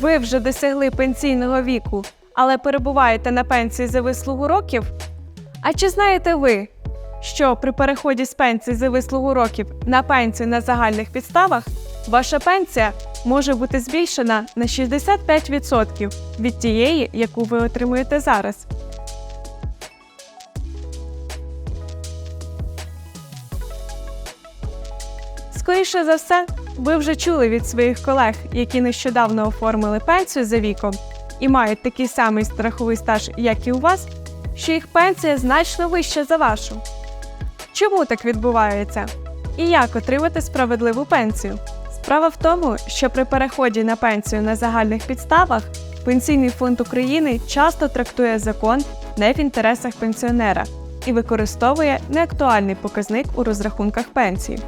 Ви вже досягли пенсійного віку, але перебуваєте на пенсії за вислугу років? А чи знаєте ви, що при переході з пенсії за вислугу років на пенсію на загальних підставах ваша пенсія може бути збільшена на 65% від тієї, яку ви отримуєте зараз? Скоріше за все, ви вже чули від своїх колег, які нещодавно оформили пенсію за віком і мають такий самий страховий стаж, як і у вас, що їх пенсія значно вища за вашу. Чому так відбувається? І як отримати справедливу пенсію? Справа в тому, що при переході на пенсію на загальних підставах Пенсійний фонд України часто трактує закон не в інтересах пенсіонера і використовує неактуальний показник у розрахунках пенсії,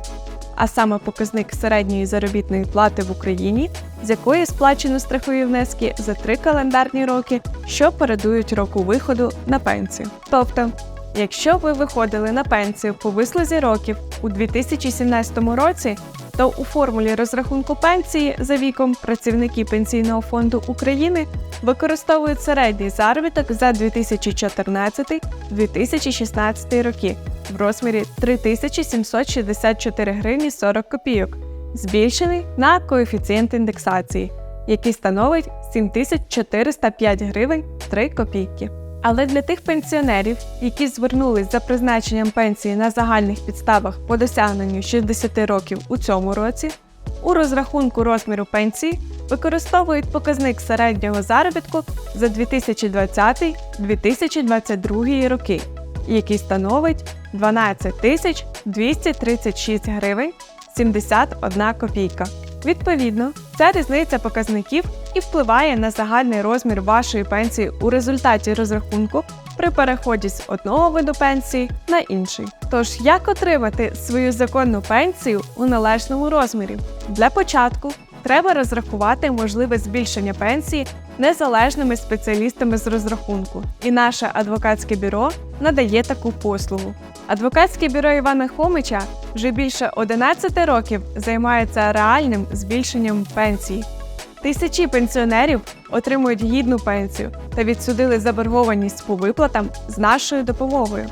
а саме показник середньої заробітної плати в Україні, з якої сплачено страхові внески за три календарні роки, що передують року виходу на пенсію. Тобто, якщо ви виходили на пенсію по вислузі років у 2017 році, то у формулі розрахунку пенсії за віком працівники Пенсійного фонду України використовують середній заробіток за 2014-2016 роки в розмірі 3764 гривні 40 копійок, збільшений на коефіцієнт індексації, який становить 7405 гривень 3 копійки. Але для тих пенсіонерів, які звернулись за призначенням пенсії на загальних підставах по досягненню 60 років у цьому році, у розрахунку розміру пенсії використовують показник середнього заробітку за 2020-2022 роки, який становить 12 тисяч 236 гривень 71 копійка. Відповідно, ця різниця показників і впливає на загальний розмір вашої пенсії у результаті розрахунку при переході з одного виду пенсії на інший. Тож, як отримати свою законну пенсію у належному розмірі? Для початку треба розрахувати можливе збільшення пенсії незалежними спеціалістами з розрахунку, і наше адвокатське бюро надає таку послугу. Адвокатське бюро Івана Хомича вже більше 11 років займається реальним збільшенням пенсії. Тисячі пенсіонерів отримують гідну пенсію та відсудили заборгованість по виплатам з нашою допомогою.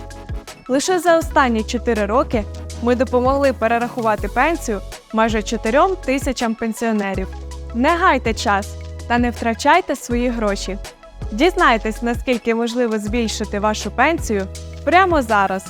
Лише за останні 4 роки ми допомогли перерахувати пенсію майже 4 тисячам пенсіонерів. Не гайте час та не втрачайте свої гроші. Дізнайтесь, наскільки можливо збільшити вашу пенсію прямо зараз.